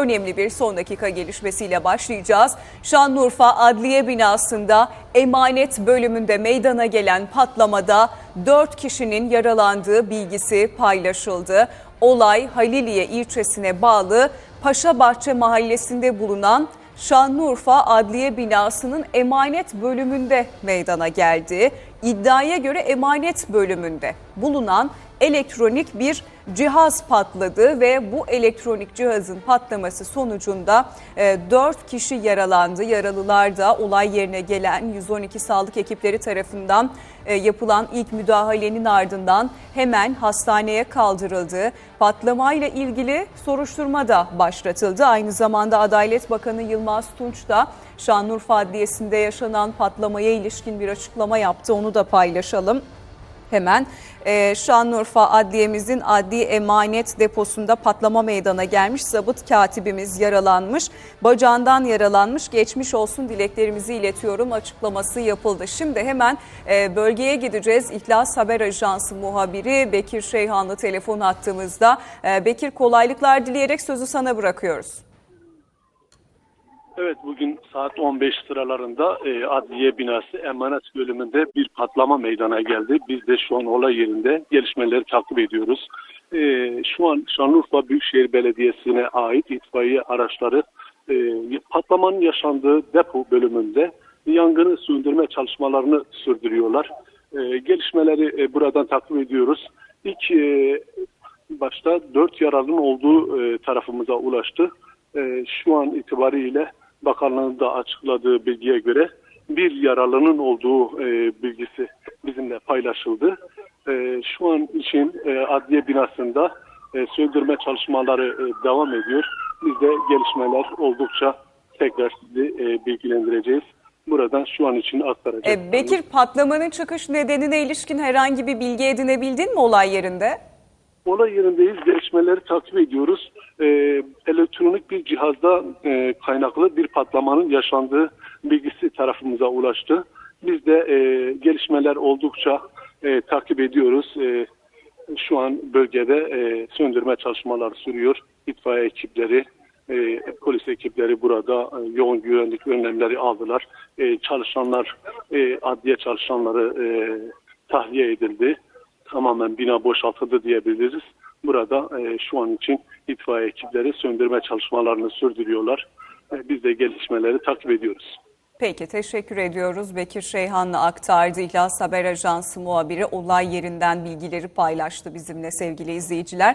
önemli bir son dakika gelişmesiyle başlayacağız. Şanlıurfa Adliye binasında emanet bölümünde meydana gelen patlamada 4 kişinin yaralandığı bilgisi paylaşıldı. Olay Haliliye ilçesine bağlı Paşabahçe mahallesinde bulunan Şanlıurfa Adliye binasının emanet bölümünde meydana geldi. İddiaya göre emanet bölümünde bulunan elektronik bir cihaz patladı ve bu elektronik cihazın patlaması sonucunda 4 kişi yaralandı. Yaralılar da olay yerine gelen 112 sağlık ekipleri tarafından e, yapılan ilk müdahalenin ardından hemen hastaneye kaldırıldı. Patlamayla ilgili soruşturma da başlatıldı. Aynı zamanda Adalet Bakanı Yılmaz Tunç da Şanlıurfa Adliyesi'nde yaşanan patlamaya ilişkin bir açıklama yaptı. Onu da paylaşalım. Hemen e, Şanlıurfa Adliyemizin adli emanet deposunda patlama meydana gelmiş. Zabıt katibimiz yaralanmış, bacağından yaralanmış. Geçmiş olsun dileklerimizi iletiyorum açıklaması yapıldı. Şimdi hemen e, bölgeye gideceğiz. İhlas Haber Ajansı muhabiri Bekir Şeyhanlı telefon attığımızda. E, Bekir kolaylıklar dileyerek sözü sana bırakıyoruz. Evet bugün saat 15 sıralarında e, adliye binası emanet bölümünde bir patlama meydana geldi. Biz de şu an olay yerinde gelişmeleri takip ediyoruz. E, şu an Şanlıurfa Büyükşehir Belediyesi'ne ait itfaiye araçları e, patlamanın yaşandığı depo bölümünde yangını söndürme çalışmalarını sürdürüyorlar. E, gelişmeleri e, buradan takip ediyoruz. İlk e, başta dört yaralının olduğu e, tarafımıza ulaştı. E, şu an itibariyle bakanlığın da açıkladığı bilgiye göre bir yaralının olduğu e, bilgisi bizimle paylaşıldı. E, şu an için e, adliye binasında e, söndürme çalışmaları e, devam ediyor. Biz de gelişmeler oldukça tekrar sizi e, bilgilendireceğiz. Buradan şu an için aktaracağız. E, Bekir patlamanın çıkış nedenine ilişkin herhangi bir bilgi edinebildin mi olay yerinde? Olay yerindeyiz. Gelişmeleri takip ediyoruz. Ee, elektronik bir cihazda e, kaynaklı bir patlamanın yaşandığı bilgisi tarafımıza ulaştı. Biz de e, gelişmeler oldukça e, takip ediyoruz. E, şu an bölgede e, söndürme çalışmaları sürüyor. İtfaiye ekipleri, e, polis ekipleri burada e, yoğun güvenlik önlemleri aldılar. E, çalışanlar, e, adliye çalışanları e, tahliye edildi tamamen bina boşaltıldı diyebiliriz. Burada e, şu an için itfaiye ekipleri söndürme çalışmalarını sürdürüyorlar. E, biz de gelişmeleri takip ediyoruz. Peki teşekkür ediyoruz. Bekir Şeyhan'la aktardı. İhlas Haber Ajansı muhabiri olay yerinden bilgileri paylaştı bizimle sevgili izleyiciler.